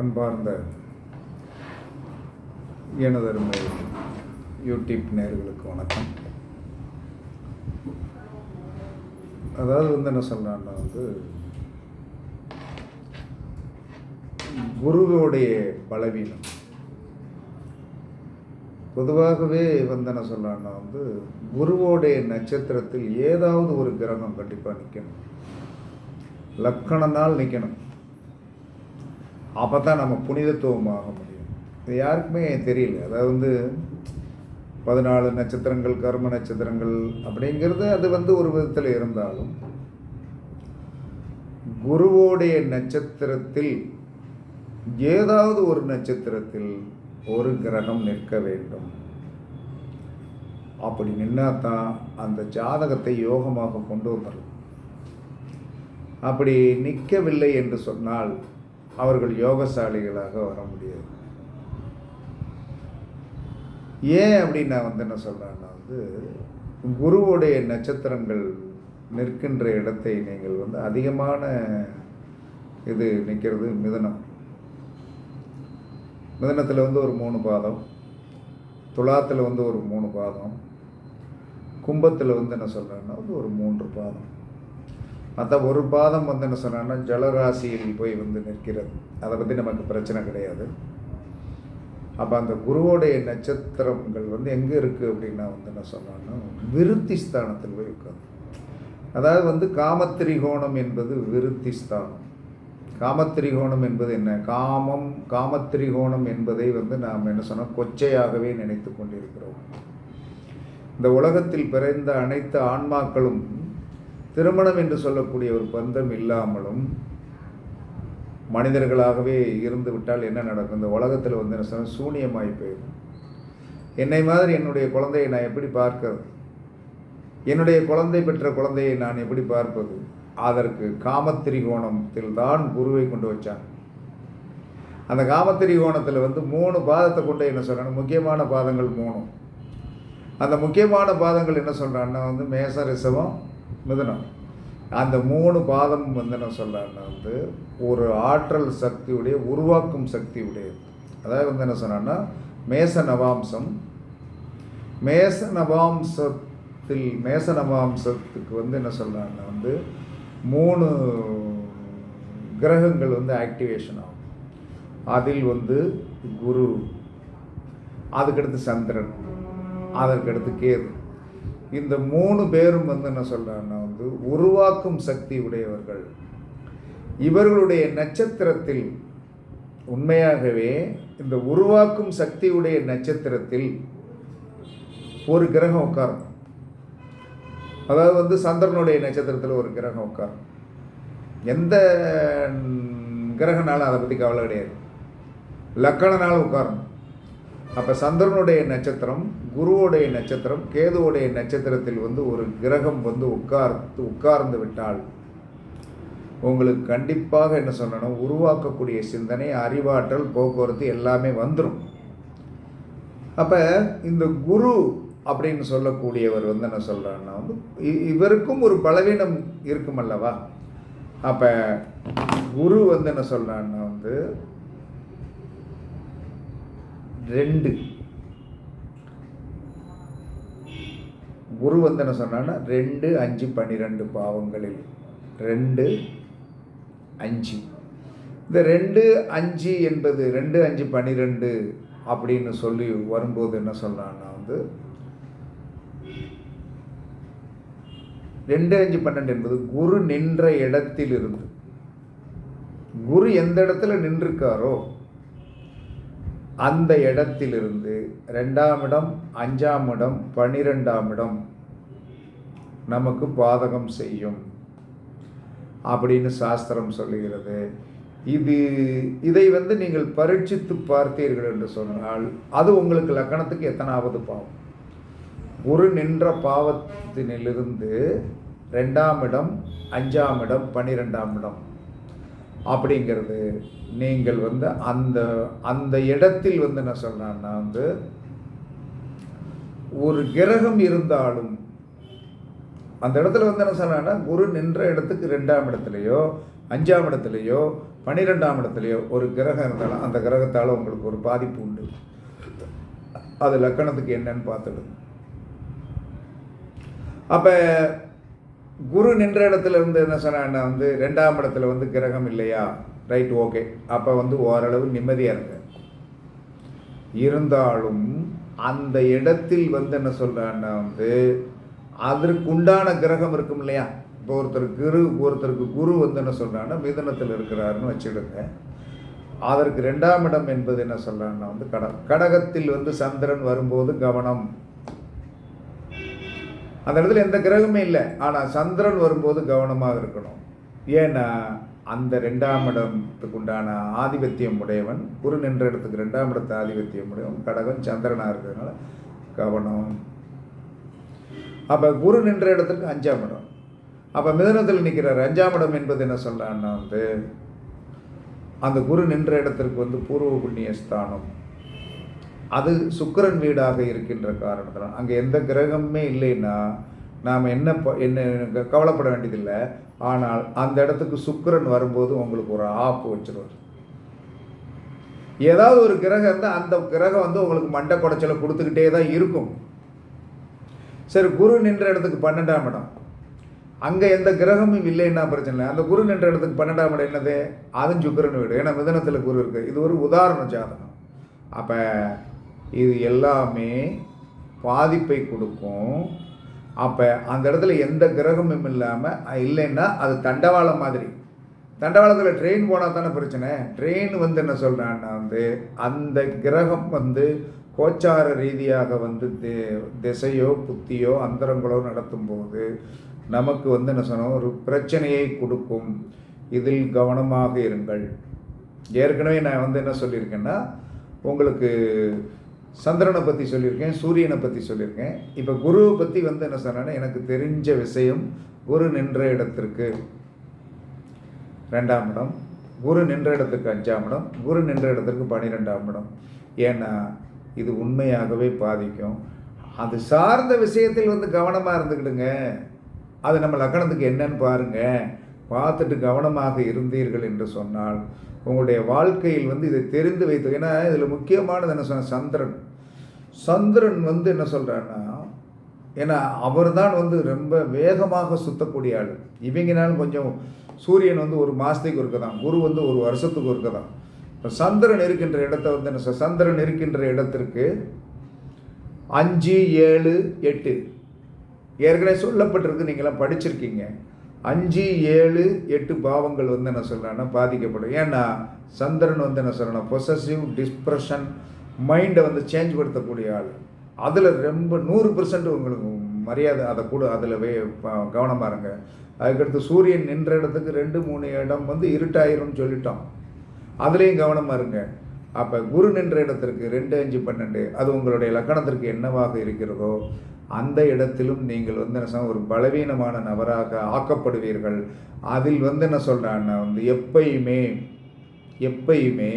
அன்பார்ந்த எனதருமை யூடியூப் நேர்களுக்கு வணக்கம். அதாவது வந்து என்ன சொல்கிறான்னா வந்து குருவோடைய பலவீனம். பொதுவாகவே வந்து என்ன சொல்கிறான்னா வந்து குருவோடைய நட்சத்திரத்தில் ஏதாவது ஒரு கிரகம் கண்டிப்பாக நிற்கணும் லக்கணனால் நிற்கணும் அப்போ தான் நம்ம புனிதத்துவமாக முடியும். இது யாருக்குமே தெரியல. அதாவது வந்து பதினாலு நட்சத்திரங்கள் கர்ம நட்சத்திரங்கள் அப்படிங்கிறது அது வந்து ஒரு விதத்தில் இருந்தாலும் குருவோடைய நட்சத்திரத்தில் ஏதாவது ஒரு நட்சத்திரத்தில் ஒரு கிரகம் நிற்க வேண்டும். அப்படி நின்னா தான் அந்த ஜாதகத்தை யோகமாக கொண்டு வந்துடும் அப்படி நிற்கவில்லை என்று சொன்னால் அவர்கள் யோகசாலிகளாக வர முடியாது. ஏன் அப்படின்னு நான் வந்து என்ன சொல்கிறேன்னா வந்து குருவுடைய நட்சத்திரங்கள் நிற்கின்ற இடத்தை நீங்கள் வந்து அதிகமான இது நிற்கிறது மிதனம். மிதனத்தில் வந்து ஒரு மூணு பாதம் துலாத்தில் வந்து ஒரு மூணு பாதம் கும்பத்தில் வந்து என்ன சொல்கிறேன்னா வந்து ஒரு மூன்று பாதம். மற்ற ஒரு பாதம் வந்து என்ன சொன்னான்னா ஜலராசியில் போய் வந்து நிற்கிறது. அதை பற்றி நமக்கு பிரச்சனை கிடையாது. அப்போ அந்த குருவோடைய நட்சத்திரங்கள் வந்து எங்கே இருக்குது அப்படின்னா வந்து என்ன சொன்னான்னா விருத்தி ஸ்தானத்தில் போய் உட்காந்து அதாவது வந்து காமத்திரிகோணம் என்பது விருத்தி ஸ்தானம் காமத்திரிகோணம் என்பது என்ன? காமம் காமத்திரிகோணம் என்பதை வந்து நாம் என்ன சொன்னால் கொச்சையாகவே நினைத்து கொண்டிருக்கிறோம். இந்த உலகத்தில் பிறந்த அனைத்து ஆன்மாக்களும் திருமணம் என்று சொல்லக்கூடிய ஒரு பந்தம் இல்லாமலும் மனிதர்களாகவே இருந்து விட்டால் என்ன நடக்கும்? இந்த உலகத்தில் வந்து என்ன சொல்ல சூனியமாகி போயிடும். என்னை மாதிரி என்னுடைய குழந்தையை நான் எப்படி பார்க்கிறது? என்னுடைய குழந்தை பெற்ற குழந்தையை நான் எப்படி பார்ப்பது? அதற்கு காமத்திரிகோணத்தில் தான் குருவை கொண்டு வச்சாங்க அந்த காமத்திரிகோணத்தில் வந்து மூணு பாதத்தை கொண்டு என்ன சொல்கிறாங்க முக்கியமான பாதங்கள் மூணு அந்த முக்கியமான பாதங்கள் என்ன சொல்கிறான்னா வந்து மேச ரிசவம் மிதனம். அந்த மூணு பாதம் வந்து என்ன சொல்கிறான்னா வந்து ஒரு ஆற்றல் சக்தியுடைய உருவாக்கும் சக்தி உடையது அதாவது வந்து என்ன சொன்னான்னா மேச நவாம்சம். மேச நவாம்சத்தில் மேச நவாம்சத்துக்கு வந்து என்ன சொல்கிறாங்கன்னா வந்து மூணு கிரகங்கள் வந்து ஆக்டிவேஷன் ஆகும். அதில் வந்து குரு அதுக்கடுத்து சந்திரன் அதற்கடுத்து கேது. இந்த மூணு பேரும் வந்து என்ன சொல்கிறாங்கன்னா வந்து உருவாக்கும் சக்தி உடையவர்கள். இவர்களுடைய நட்சத்திரத்தில் உண்மையாகவே இந்த உருவாக்கும் சக்தியுடைய நட்சத்திரத்தில் ஒரு கிரகம் உட்காரும். அதாவது வந்து சந்திரனுடைய நட்சத்திரத்தில் ஒரு கிரகம் உட்காரும். எந்த கிரகனாலும் அதை பற்றி கவலை கிடையாது. லக்கணனாலும் உட்காரணும். அப்போ சந்திரனுடைய நட்சத்திரம் குருவோடைய நட்சத்திரம் கேதுவோடைய நட்சத்திரத்தில் வந்து ஒரு கிரகம் வந்து உட்கார்ந்து உட்கார்ந்து விட்டால் உங்களுக்கு கண்டிப்பாக என்ன சொல்லணும் உருவாக்கக்கூடிய சிந்தனை அறிவாற்றல் போக்குவரத்து எல்லாமே வந்துடும் அப்போ இந்த குரு அப்படின்னு சொல்லக்கூடியவர் வந்து என்ன சொல்கிறாருன்னா வந்து இவருக்கும் ஒரு பலவீனம் இருக்கும் அல்லவா அப்போ குரு வந்து என்ன சொல்கிறான்னா வந்து ரெண்டு. குரு வந்து என்ன சொன்னான்னா ரெண்டு அஞ்சு பன்னிரெண்டு பாவங்களில். ரெண்டு அஞ்சு. இந்த ரெண்டு அஞ்சு என்பது ரெண்டு அஞ்சு பன்னிரெண்டு அப்படின்னு சொல்லி வரும்போது என்ன சொல்கிறான்னா வந்து ரெண்டு அஞ்சு பன்னெண்டு என்பது குரு நின்ற இடத்தில் இருந்து குரு எந்த இடத்துல நின்றுருக்காரோ அந்த இடத்திலிருந்து ரெண்டாம் இடம் அஞ்சாம் இடம் பன்னிரெண்டாம் இடம் நமக்கு பாதகம் செய்யும் அப்படின்னு சாஸ்திரம் சொல்லுகிறது. இது இதை வந்து நீங்கள் பரீட்சித்து பார்த்தீர்கள் என்று சொன்னால் அது உங்களுக்கு லக்கணத்துக்கு எத்தனாவது பாவம்? ஒரு நின்ற பாவத்தினிலிருந்து ரெண்டாம் இடம் அஞ்சாம் இடம் பன்னிரெண்டாம் இடம். அப்படிங்கிறது நீங்கள் வந்து அந்த அந்த இடத்தில் வந்து என்ன சொன்னான்னா வந்து ஒரு கிரகம் இருந்தாலும் அந்த இடத்துல வந்து என்ன சொன்னான்னா குரு நின்ற இடத்துக்கு ரெண்டாம் இடத்துலையோ அஞ்சாம் இடத்துலையோ பன்னிரெண்டாம் இடத்துலையோ ஒரு கிரகம் இருந்தாலும் அந்த கிரகத்தால் உங்களுக்கு ஒரு பாதிப்பு உண்டு. அது லக்கணத்துக்கு என்னன்னு பார்த்துடுது அப்போ குரு நின்ற இடத்துல இருந்து என்ன சொன்னா வந்து ரெண்டாம் இடத்துல வந்து கிரகம் இல்லையா? ரைட் ஓகே அப்போ வந்து ஓரளவு நிம்மதியாக இருங்க இருந்தாலும் அந்த இடத்தில் வந்து என்ன சொல்கிறான்னா வந்து அதற்கு உண்டான கிரகம் இருக்கும் இல்லையா? இப்போ ஒருத்தர் குரு ஒருத்தருக்கு குரு வந்து என்ன சொல்கிறான்னா மிதனத்தில் இருக்கிறாருன்னு வச்சுடுங்க அதற்கு ரெண்டாம் இடம் என்பது என்ன சொல்கிறான்னா வந்து கடகம். கடகத்தில் வந்து சந்திரன் வரும்போது கவனம். அந்த இடத்துல எந்த கிரகமே இல்லை. ஆனால் சந்திரன் வரும்போது கவனமாக இருக்கணும். ஏன்னா அந்த ரெண்டாம் இடத்துக்கு உண்டான ஆதிபத்தியம் உடையவன். குரு நின்ற இடத்துக்கு ரெண்டாம் இடத்து ஆதிபத்தியம் உடையவன். கடகம் சந்திரனாக இருக்கிறதுனால கவனம். அப்போ குரு நின்ற இடத்துக்கு அஞ்சாம் இடம். அப்போ மிதனத்தில் நிற்கிறார் அஞ்சாம் இடம் என்பது என்ன சொல்லான்னா வந்து அந்த குரு நின்ற இடத்திற்கு வந்து பூர்வ புண்ணிய ஸ்தானம் அது சுக்கிரன் வீடாக இருக்கின்ற காரணத்தினால் அங்கே எந்த கிரகமுமே இல்லைன்னா நாம் என்ன ப- என்ன கவலைப்பட வேண்டியதில்லை. ஆனால் அந்த இடத்துக்கு சுக்கிரன் வரும்போது உங்களுக்கு ஒரு ஆப்பு வச்சிருவார். ஏதாவது ஒரு கிரகம் இருந்தால் அந்த கிரகம் வந்து உங்களுக்கு மண்டை குடைச்சலை கொடுத்துக்கிட்டே தான் இருக்கும். சரி குரு நின்ற இடத்துக்கு பன்னெண்டாம் இடம். அங்கே எந்த கிரகமும் இல்லைன்னா பிரச்சனை இல்லை. அந்த குரு நின்ற இடத்துக்கு பன்னெண்டாம் இடம் என்னது? அதுவும் சுக்கரன் வீடு. ஏன்னா மிதனத்தில் குரு இருக்குது இது ஒரு உதாரண ஜாதகம். அப்போ இது எல்லாமே பாதிப்பை கொடுக்கும். அப்போ அந்த இடத்துல எந்த கிரகமும் இல்லாமல் இல்லைன்னா அது தண்டவாளம் மாதிரி. தண்டவாளத்தில் ட்ரெயின் போனால் தானே பிரச்சனை. ட்ரெயின் வந்து என்ன சொல்கிறான்னா வந்து அந்த கிரகம் வந்து கோச்சார ரீதியாக வந்து தி- திசையோ புத்தியோ அந்தரங்களோ நடத்தும்போது நமக்கு வந்து என்ன சொன்னோம்? ஒரு பிரச்சனையை கொடுக்கும். இதில் கவனமாக இருங்கள். ஏற்கனவே நான் வந்து என்ன சொல்லியிருக்கேன்னா உங்களுக்கு சந்திரனை பற்றி சொல்லியிருக்கேன் சூரியனை பற்றி சொல்லியிருக்கேன். இப்போ குருவை பற்றி வந்து என்ன சொன்னேன்னா எனக்கு தெரிஞ்ச விஷயம் குரு நின்ற இடத்திற்கு. ரெண்டாம் இடம் குரு நின்ற இடத்துக்கு அஞ்சாம் இடம் குரு நின்ற இடத்திற்கு பன்னிரெண்டாம் இடம். ஏன்னா இது உண்மையாகவே பாதிக்கும். அது சார்ந்த விஷயத்தில் வந்து கவனமாக இருந்துக்கிடுங்க. அது நம்ம லக்கணத்துக்கு என்னன்னு பாருங்கள் பார்த்துட்டு கவனமாக இருந்தீர்கள் என்று சொன்னால் உங்களுடைய வாழ்க்கையில் வந்து இதை தெரிந்து வைத்து ஏன்னா இதில் முக்கியமானது என்ன சொன்ன சந்திரன். சந்திரன் வந்து என்ன சொல்கிறான்னா ஏன்னா அவர் தான் வந்து ரொம்ப வேகமாக சுத்தக்கூடிய ஆள். இவங்கனாலும் கொஞ்சம் சூரியன் வந்து ஒரு மாதத்துக்கு இருக்க தான் குரு வந்து ஒரு வருஷத்துக்கு இருக்க தான் இப்போ சந்திரன் இருக்கின்ற இடத்த வந்து என்ன சொல் சந்திரன் இருக்கின்ற இடத்திற்கு அஞ்சு ஏழு எட்டு. ஏற்கனவே சொல்லப்பட்டிருக்கு நீங்களாம் படிச்சிருக்கீங்க. அஞ்சு ஏழு எட்டு பாவங்கள் வந்து என்ன சொல்கிறேன்னா பாதிக்கப்படும். ஏன்னா சந்திரன் வந்து என்ன சொல்கிறேன்னா பொசசிவ் டிஸ்ப்ரெஷன் மைண்டை வந்து சேஞ்ச் படுத்தக்கூடிய ஆள். அதில் ரொம்ப நூறு பர்சன்ட் உங்களுக்கு மரியாதை அதை கூட அதில் வே கவனமாக இருங்க. அதுக்கடுத்து சூரியன் நின்ற இடத்துக்கு ரெண்டு மூணு இடம் வந்து இருட்டாயிரும்னு சொல்லிட்டோம். அதுலேயும் கவனமாக இருங்க. அப்போ குரு நின்ற இடத்திற்கு ரெண்டு அஞ்சு பன்னெண்டு அது உங்களுடைய லக்கணத்திற்கு என்னவாக இருக்கிறதோ அந்த இடத்திலும் நீங்கள் வந்து என்ன சொல்ல ஒரு பலவீனமான நபராக ஆக்கப்படுவீர்கள். அதில் வந்து என்ன சொல்கிறான்னா வந்து எப்பயுமே எப்பயுமே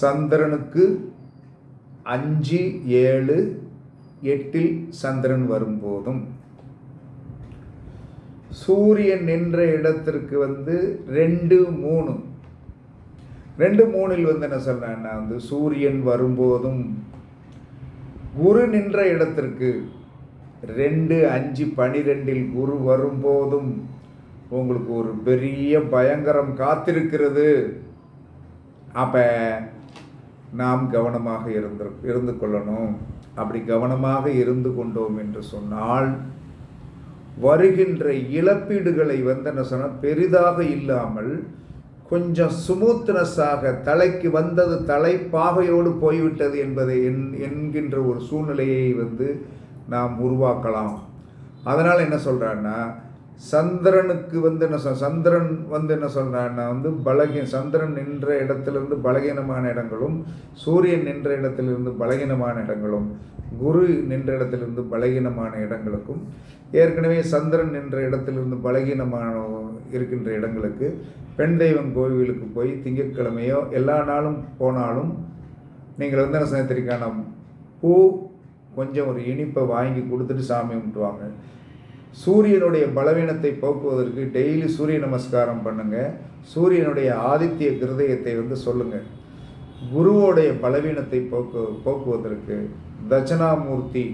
சந்திரனுக்கு அஞ்சு ஏழு எட்டில் சந்திரன் வரும்போதும் சூரியன் நின்ற இடத்திற்கு வந்து ரெண்டு மூணு. ரெண்டு மூணில் வந்து என்ன சொல்கிறேன்னா வந்து சூரியன் வரும்போதும் குரு நின்ற இடத்திற்கு ரெண்டு அஞ்சு பனிரெண்டில் குரு வரும்போதும் உங்களுக்கு ஒரு பெரிய பயங்கரம் காத்திருக்கிறது. அப்போ நாம் கவனமாக இருந்து இருந்து கொள்ளணும். அப்படி கவனமாக இருந்து கொண்டோம் என்று சொன்னால் வருகின்ற இழப்பீடுகளை வந்து என்ன சொன்னால் பெரிதாக இல்லாமல் கொஞ்சம் ஸ்மூத்னஸாக தலைக்கு வந்தது தலைப்பாகையோடு போய்விட்டது என்பதை என் என்கின்ற ஒரு சூழ்நிலையை வந்து நாம் உருவாக்கலாம். அதனால் என்ன சொல்கிறான்னா சந்திரனுக்கு வந்து என்ன சொல் சந்திரன் வந்து என்ன சொல்கிறான்னா வந்து பலகீன சந்திரன் நின்ற இடத்திலிருந்து பலகீனமான இடங்களும் சூரியன் நின்ற இடத்திலிருந்து பலகீனமான இடங்களும் குரு நின்ற இடத்திலிருந்து பலகீனமான இடங்களுக்கும் ஏற்கனவே சந்திரன் நின்ற இடத்திலிருந்து பலகீனமான இருக்கின்ற இடங்களுக்கு பெண் தெய்வம் கோவிலுக்கு போய் திங்கட்கிழமையோ எல்லா நாளும் போனாலும் நீங்கள் வந்து என்ன சனத்திற்கான பூ கொஞ்சம் ஒரு இனிப்பை வாங்கி கொடுத்துட்டு சாமி கும்பிட்டுவாங்க சூரியனுடைய பலவீனத்தை போக்குவதற்கு டெய்லி சூரிய நமஸ்காரம் பண்ணுங்கள் சூரியனுடைய ஆதித்ய கிருதயத்தை வந்து சொல்லுங்கள் குருவோடைய பலவீனத்தை போக்கு போக்குவதற்கு தட்சணாமூர்த்தி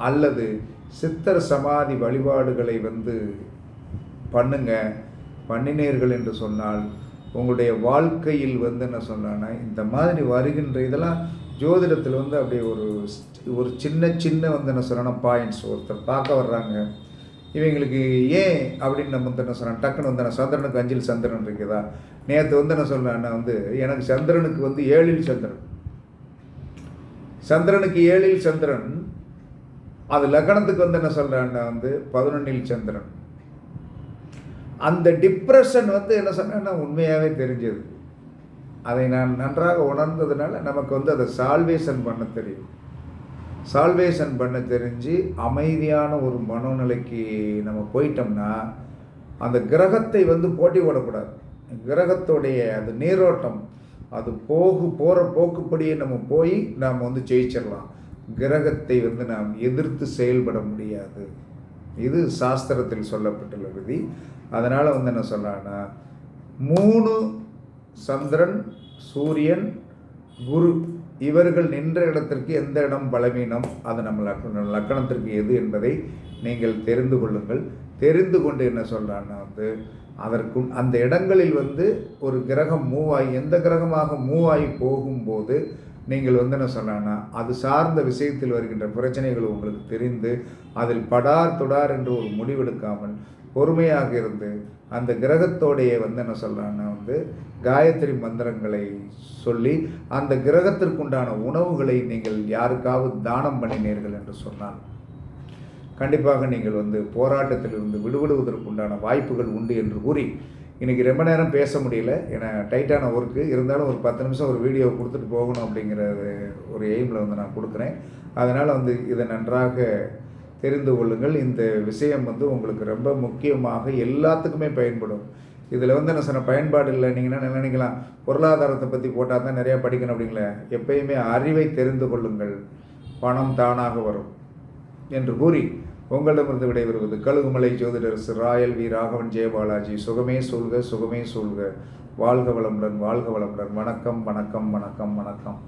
அல்லது சித்தர் சமாதி வழிபாடுகளை வந்து பண்ணுங்க. பண்ணினீர்கள் என்று சொன்னால் உங்களுடைய வாழ்க்கையில் வந்து என்ன சொன்னான்னா இந்த மாதிரி வருகின்ற இதெல்லாம் ஜோதிடத்தில் வந்து அப்படியே ஒரு ஒரு சின்ன சின்ன வந்து என்ன சொன்னா பாயிண்ட்ஸ் ஒருத்தர் பார்க்க வர்றாங்க. இவங்களுக்கு ஏன் அப்படின்னு நம்ம வந்து என்ன சொன்னோம் டக்குன்னு வந்து நான் சந்திரனுக்கு அஞ்சில் சந்திரன் இருக்குதா? நேற்று வந்து என்ன சொன்னேன்னா வந்து எனக்கு சந்திரனுக்கு வந்து ஏழில் சந்திரன். சந்திரனுக்கு ஏழில் சந்திரன் அது லக்னத்துக்கு வந்து என்ன சொல்கிறேன்னா வந்து பதினொன்னில் சந்திரன். அந்த டிப்ரெஷன் வந்து என்ன சொன்னேன்னா உண்மையாகவே தெரிஞ்சது. அதை நான் நன்றாக உணர்ந்ததுனால நமக்கு வந்து அதை சால்வேஷன் பண்ண தெரியும். சால்வேஷன் பண்ண தெரிஞ்சு அமைதியான ஒரு மனோநிலைக்கு நம்ம போயிட்டோம்னா அந்த கிரகத்தை வந்து போட்டி போடக்கூடாது. கிரகத்துடைய அந்த நீரோட்டம் அது போகு போகிற போக்குப்படியே நம்ம போய் நாம் வந்து ஜெயிச்சிடலாம். கிரகத்தை வந்து நாம் எதிர்த்து செயல்பட முடியாது. இது சாஸ்திரத்தில் சொல்லப்பட்டுள்ள விதி. அதனால் வந்து என்ன சொல்கிறான்னா மூணு சந்திரன் சூரியன் குரு இவர்கள் நின்ற இடத்திற்கு எந்த இடம் பலவீனம்? அது நம்ம லக்கணத்திற்கு எது என்பதை நீங்கள் தெரிந்து கொள்ளுங்கள். தெரிந்து கொண்டு என்ன சொல்கிறான்னா வந்து அதற்கு அந்த இடங்களில் வந்து ஒரு கிரகம் மூவ் ஆகி எந்த கிரகமாக மூவ் ஆகி போகும்போது நீங்கள் வந்து என்ன சொன்னான்னா அது சார்ந்த விஷயத்தில் வருகின்ற பிரச்சனைகள் உங்களுக்கு தெரிந்து அதில் படார் தொடார் என்று ஒரு முடிவெடுக்காமல் பொறுமையாக இருந்து அந்த கிரகத்தோடைய வந்து என்ன சொல்கிறான்னா வந்து காயத்ரி மந்திரங்களை சொல்லி அந்த கிரகத்திற்குண்டான உணவுகளை நீங்கள் யாருக்காவது தானம் பண்ணினீர்கள் என்று சொன்னால் கண்டிப்பாக நீங்கள் வந்து போராட்டத்திலிருந்து விடுபடுவதற்குண்டான வாய்ப்புகள் உண்டு என்று கூறி இன்றைக்கி ரொம்ப நேரம் பேச முடியல. ஏன்னா டைட்டான ஒர்க்கு இருந்தாலும் ஒரு பத்து நிமிஷம் ஒரு வீடியோ கொடுத்துட்டு போகணும் அப்படிங்கிற ஒரு எய்மில் வந்து நான் கொடுக்குறேன். அதனால் வந்து இதை நன்றாக தெரிந்து கொள்ளுங்கள். இந்த விஷயம் வந்து உங்களுக்கு ரொம்ப முக்கியமாக எல்லாத்துக்குமே பயன்படும். இதில் வந்து என்ன சொன்ன பயன்பாடு இல்லை. நீங்கள் என்ன நினைக்கலாம்? பொருளாதாரத்தை பற்றி போட்டால் தான் நிறையா படிக்கணும் அப்படிங்களே? எப்பயுமே அறிவை தெரிந்து கொள்ளுங்கள். பணம் தானாக வரும். என்று கூறி உங்களிடமிருந்து விடைபெறுவது கழுகுமலை ஜோதிடரசு ராயல் வி. ராகவன் ஜெயபாலாஜி சுகமே சூழ்க சுகமே சூழ்க. வாழ்க வளமுடன் வாழ்க வளமுடன். வணக்கம் வணக்கம் வணக்கம் வணக்கம்.